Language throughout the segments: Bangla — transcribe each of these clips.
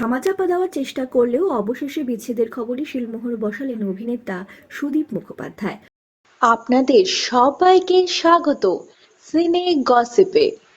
ধামাচাপা দেওয়ার চেষ্টা করলেও অবশেষে বিচ্ছেদের খবরে শিলমোহর বসালেন অভিনেতা সুদীপ মুখোপাধ্যায়। আপনাদের সবাইকে স্বাগত। সিনে গসিপে।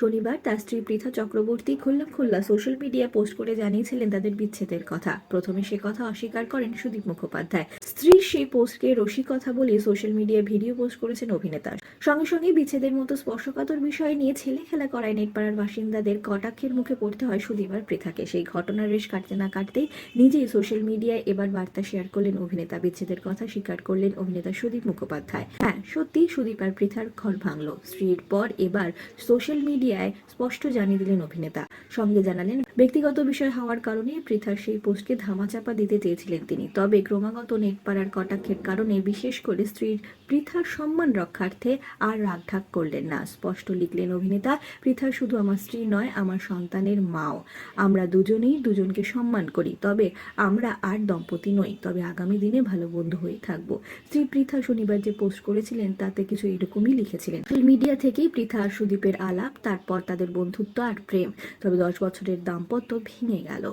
শনিবার তার স্ত্রী পৃথা চক্রবর্তী খুল্লা খুল্লা সোশ্যাল মিডিয়া পোস্ট করে জানিয়েছিলেন তাদের বিচ্ছেদের কথা। প্রথমে সে কথা অস্বীকার করেন সুদীপ মুখোপাধ্যায়। স্ত্রীর সেই পোস্টকে রসিকতা বলে সোশ্যাল মিডিয়ায় ভিডিও পোস্ট করেছেন অভিনেতা। সঙ্গে সঙ্গে বিচ্ছেদের মতো স্পর্শকাতর বিষয় নিয়ে ছেলে খেলা করায় নেটপাড়ার বাসিন্দাদের কটাক্ষের মুখে পড়তে হয় সুদীপ আর পৃথাকে। সেই ঘটনার রেশ কাটতে না কাটতেই নিজেই সোশ্যাল মিডিয়ায় এবার বার্তা শেয়ার করলেন অভিনেতা। বিচ্ছেদের কথা স্বীকার করলেন অভিনেতা সুদীপ মুখোপাধ্যায়। হ্যাঁ সত্যি সুদীপ আর পৃথার ঘর ভাঙলো। স্ত্রীর পর এবার সোশ্যাল মিডিয়ায় স্পষ্ট জানিয়ে দিলেন অভিনেতা। সঙ্গে জানালেন ব্যক্তিগত বিষয় হওয়ার কারণে পৃথার সেই পোস্টকে ধামাচাপা দিতে চেয়েছিলেন তিনি। তবে ক্রমাগত নেটপাড়ার কটাক্ষের কারণে বিশেষ করে স্ত্রীর পৃথার সম্মান রক্ষার্থে আর রাগঢাক করলেন না। স্পষ্ট লিখলেন অভিনেতা, পৃথা শুধু আমার স্ত্রী নয়, আমার সন্তানের মাও। আমরা দুজনেই দুজনকে সম্মান করি, তবে আমরা আর দম্পতি নই। তবে আগামী দিনে ভালো বন্ধু হয়ে থাকব। স্ত্রী পৃথা শনিবার যে পোস্ট করেছিলেন, তাতে কিছু এরকমই লিখেছিলেন। মিডিয়া থেকেই পৃথা আর সুদীপের আলাপ, তারপর তাদের বন্ধুত্ব আর প্রেম। তবে দশ বছরের দাম্পত্য ভেঙে গেল।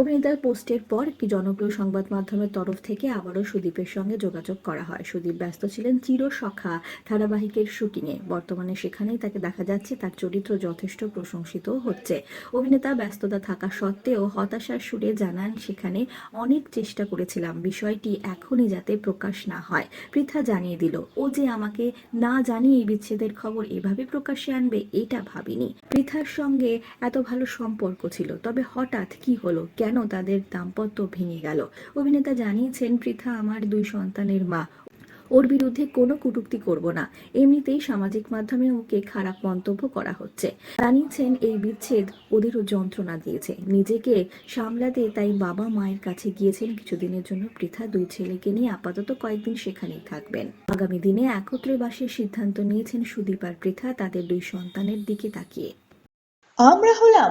অভিনেতার পোস্টের পর একটি জনপ্রিয় সংবাদ মাধ্যমের তরফ থেকে আবারও সুদীপের সঙ্গে যোগাযোগ করা হয়। সুদীপ ব্যস্ত ছিলেন চির সখা ধারাবাহিকের শুটিংয়ে। বর্তমানে সেখানেই তাকে দেখা যাচ্ছে, তার চরিত্র যথেষ্ট প্রশংসিত হচ্ছে। অভিনেতা ব্যস্ততা থাকা সত্ত্বেও হতাশার সুরে জানান, সেখানে অনেক চেষ্টা করেছিলাম, বিষয়টি এখনই যাতে প্রকাশ না হয়। পৃথা জানিয়ে দিল, ও যে আমাকে না জানিয়ে এই বিচ্ছেদের খবর এভাবে প্রকাশ্যে আনবে, এটা ভাবিনি। পৃথার সঙ্গে এত ভালো সম্পর্ক ছিল তবে হঠাৎ কি হলো? কেন তাদের দাম্পত্য ভেঙে গেল? অভিনেতা জানিয়েছেন, পৃথা আমার দুই সন্তানের মা। ওর বিরুদ্ধে কোনো কটূক্তি করব না। এমনিতেই সামাজিক মাধ্যমে ওকে খারাপ মন্তব্য করা হচ্ছে। জানিয়েছেন, এই বিচ্ছেদ ওদেরও যন্ত্রণা দিয়েছে। নিজেকে সামলাতে তাই বাবা মায়ের কাছে গিয়েছেন কিছুদিনের জন্য। পৃথা দুই ছেলেকে নিয়ে আপাতত কয়েকদিন সেখানেই থাকবেন। আগামী দিনে একত্রে বাসের সিদ্ধান্ত নিয়েছেন সুদীপ আর পৃথা তাদের দুই সন্তানের দিকে তাকিয়ে। আমরা হলাম